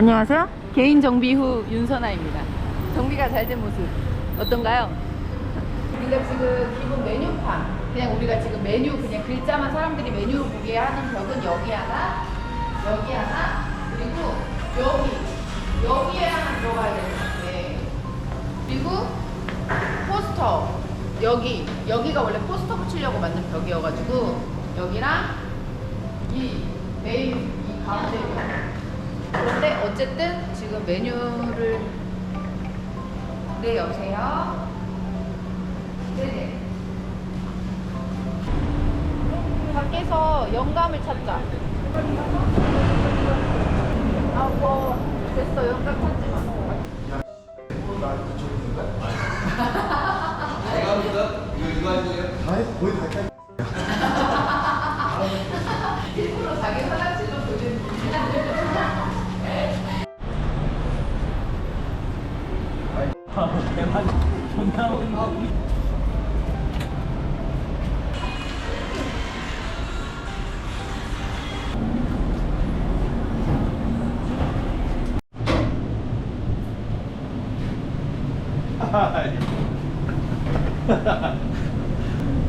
안녕하세요. 개인 정비 후 윤선아입니다. 정비가 잘 된 모습 어떤가요? 그러니까 지금 기본 메뉴판 그냥 우리가 지금 메뉴 그냥 글자만 사람들이 메뉴로 보게 하는 벽은 여기 하나 여기 하나 그리고 여기 여기에 하나 들어가야 되는데 그리고 포스터 여기 여기가 원래 포스터 붙이려고 만든 벽이어가지고 여기랑 이 메인 이 가운데 벽 그런데 어쨌든 지금 메뉴를 네 여보세요. 네네. 밖에서 영감을 찾자. 아뭐 됐어 영감 찾지 마. 일부러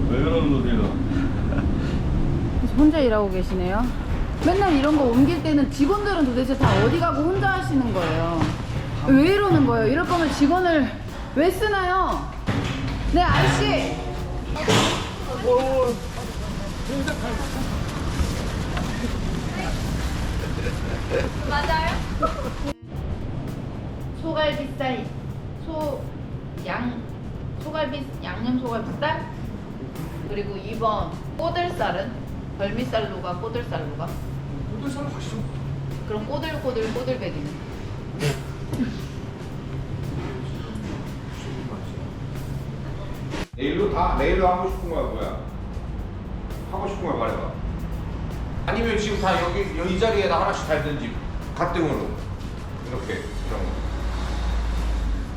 왜 그러는 거세요? 혼자 일하고 계시네요. 맨날 이런 거 옮길 때는 직원들은 도대체 다 어디 가고 혼자 하시는 거예요. 왜 이러는 거예요? 이럴 거면 직원을 왜 쓰나요? 네, 아저씨! 맞아요? 소갈비살, 소, 양, 소갈비, 양념 소갈비살? 그리고 2번 꼬들살은 별미살로가 꼬들살로가 꼬들살 가시죠. 그럼 꼬들꼬들 꼬들배기는 내일로 다 내일로 하고 싶은 거야 뭐야? 하고 싶은 걸 말해봐. 아니면 지금 다 여기 여기 이 자리에다 하나씩 달든지 가등으로 이렇게 이런 거.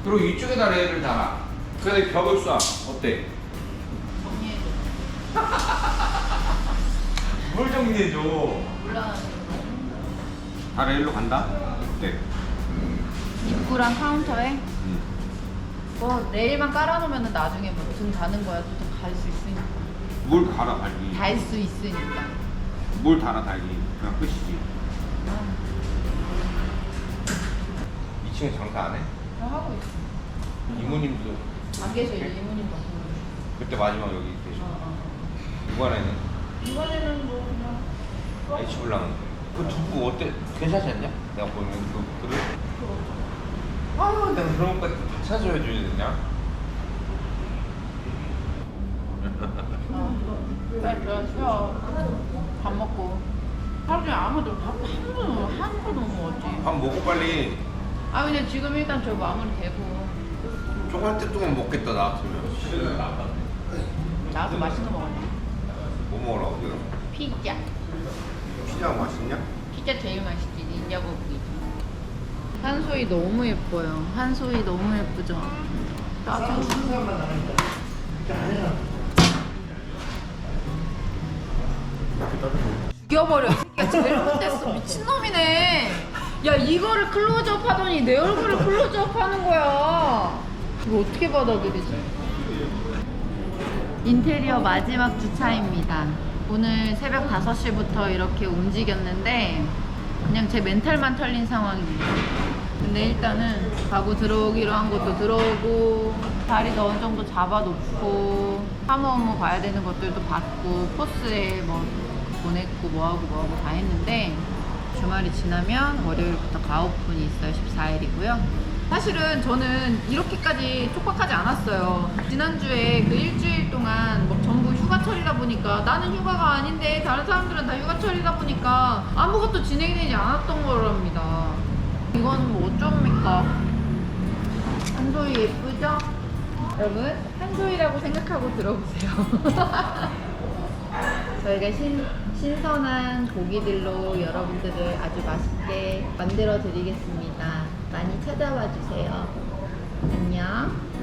그리고 이쪽에다 레일을 달아. 그래서 벽을 쏴. 어때? 정리해줘 뭘 정리해줘? 몰라 다 레일로 간다. 네. 입구랑 카운터에 음. 뭐 레일만 깔아놓으면 나중에 뭐등 다는 거야 또갈수 있으니까 뭘 갈아 달기. 달 수 있으니까 뭘 달아 달기. 그냥 끝이지. 아, 2층에 장사 안 해? 그럼 하고 있어 이모님도 안 계셔 이제 이모님도 그때 마지막 여기 어, 계시고 어. 이번에는 이번에는 뭐 그냥 H 블랑은 그 두부 어때? 괜찮지 않냐? 내가 보면 그 그릇 아 내가 그런 것까지 다 찾아줘야 되냐? 빨리 들어 쉬어. 밥 먹고. 하루 종일 아무도 밥한 번도 한 번도 못 먹었지. 밥 먹고 빨리. 아 근데 지금 일단 저 마무리 되고. 조금 때 동안 먹겠다 나왔으면. 나도 맛있는 거 먹었네. 뭐 먹으러 어디로? 피자. 피자 맛있냐? 피자 제일 맛있지. 닌자 거북이 한소희 너무 예뻐요. 한소희 너무 예쁘죠? 따뜻 죽여버려 이 새끼가 제일 못됐어. 미친놈이네. 야 이거를 클로즈업 하더니 내 얼굴을 클로즈업 하는 거야. 이거 어떻게 받아들이지? 인테리어 마지막 주차입니다. 오늘 새벽 5시부터 이렇게 움직였는데 그냥 제 멘탈만 털린 상황입니다. 근데 일단은 가구 들어오기로 한 것도 들어오고 자리도 어느 정도 잡아놓고 사무 업무 봐야 되는 것들도 받고 포스에 뭐 보냈고 뭐하고 뭐하고 다 했는데 주말이 지나면 월요일부터 가오픈이 있어요. 14일이고요. 사실은 저는 이렇게까지 촉박하지 않았어요. 지난주에 그 일주일 동안 뭐 전부 휴가철이다 보니까 나는 휴가가 아닌데 다른 사람들은 다 휴가철이다 보니까 아무것도 진행이 되지 않았던 거랍니다. 이거는 뭐 어쩝니까? 한소희 예쁘죠? 여러분, 한소희라고 생각하고 들어보세요. 저희가 신, 신선한 고기들로 여러분들을 아주 맛있게 만들어 드리겠습니다. 많이 찾아와 주세요. 안녕.